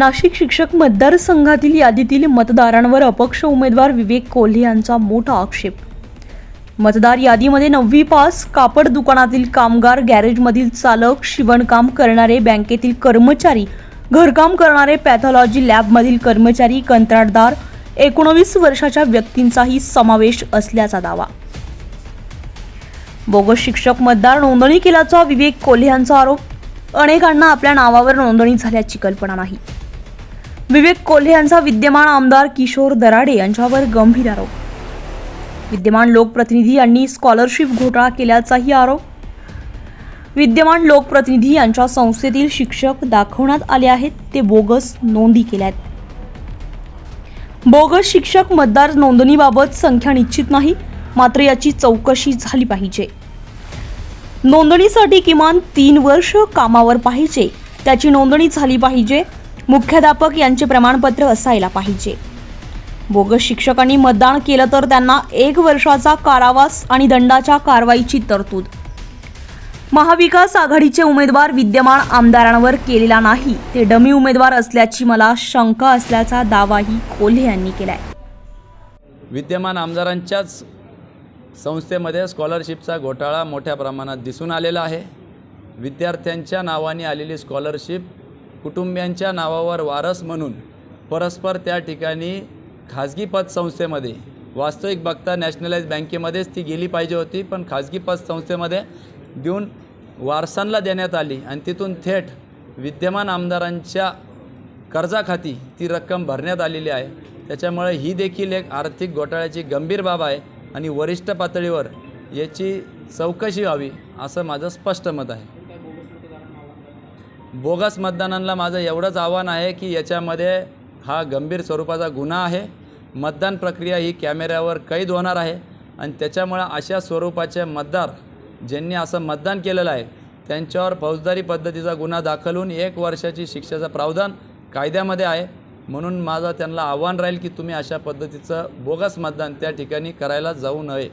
नाशिक शिक्षक मतदारसंघातील यादीतील मतदारांवर अपक्ष उमेदवार विवेक कोल्हे यांचा मोठा आक्षेप. मतदार यादीमध्ये नववी पास कापड दुकानातील कामगार गॅरेजमधील चालक शिवणकाम करणारे बँकेतील कर्मचारी घरकाम करणारे पॅथॉलॉजी लॅबमधील कर्मचारी कंत्राटदार एकोणवीस वर्षाच्या व्यक्तींचाही समावेश असल्याचा दावा. बोगस शिक्षक मतदार नोंदणी केल्याचा विवेक कोल्हे यांचा आरोप. अनेकांना आपल्या नावावर नोंदणी झाल्याची कल्पना नाही. विवेक कोल्हे यांचा विद्यमान आमदार किशोर दराडे यांच्यावर गंभीर आरोप. विद्यमान लोकप्रतिनिधी यांनी स्कॉलरशिप घोटाळा केल्याचाही आरोप. विद्यमान लोकप्रतिनिधी यांच्या संस्थेतील शिक्षक दाखवण्यात आले आहेत ते बोगस नोंदी केल्या आहेत बोगस शिक्षक मतदार नोंदणीबाबत संख्या निश्चित नाही मात्र याची चौकशी झाली पाहिजे. नोंदणीसाठी किमान तीन वर्ष कामावर पाहिजे त्याची नोंदणी झाली पाहिजे मुख्याध्यापक यांचे प्रमाणपत्र असायला पाहिजे. बोगस शिक्षकांनी मतदान केलं तर त्यांना एक वर्षाचा कारावास आणि दंडाच्या कारवाईची तरतूद. महाविकास आघाडीचे उमेदवार विद्यमान आमदारांवर केलेला नाही ते डमी उमेदवार असल्याची मला शंका असल्याचा दावाही कोल्हे यांनी केलाय. विद्यमान आमदारांच्याच संस्थेमध्ये स्कॉलरशिपचा घोटाळा मोठ्या प्रमाणात दिसून आलेला आहे. विद्यार्थ्यांच्या नावाने आलेली स्कॉलरशिप कुटुंबियांच्या नावावर वारस म्हणून परस्पर त्या ठिकाणी खाजगी पतसंस्थेमध्ये वास्तविक बघता नॅशनलाइज बँकेमध्येच ती गेली पाहिजे होती पण खाजगी पतसंस्थेमध्ये देऊन वारसांना देण्यात आली आणि तिथून थेट विद्यमान आमदारांच्या कर्जाखाती ती रक्कम भरण्यात आलेली आहे. त्याच्यामुळे ही देखील एक आर्थिक घोटाळ्याची गंभीर बाब आहे आणि वरिष्ठ पातळीवर याची चौकशी व्हावी असं माझं स्पष्ट मत आहे. बोगस मतदानांना माझं एवढंच आव्हान आहे की याच्यामध्ये हा गंभीर स्वरूपाचा गुन्हा आहे. मतदान प्रक्रिया ही कॅमेऱ्यावर कैद होणार आहे. आणि त्याच्यामुळं अशा स्वरूपाचे मतदार ज्यांनी असं मतदान केलेलं आहे त्यांच्यावर फौजदारी पद्धतीचा गुन्हा दाखल होऊन एक वर्षाची शिक्षेचं प्रावधान कायद्यामध्ये आहे. म्हणून माझं त्यांना आव्हान राहील की तुम्ही अशा पद्धतीचं बोगस मतदान त्या ठिकाणी करायला जाऊ नये.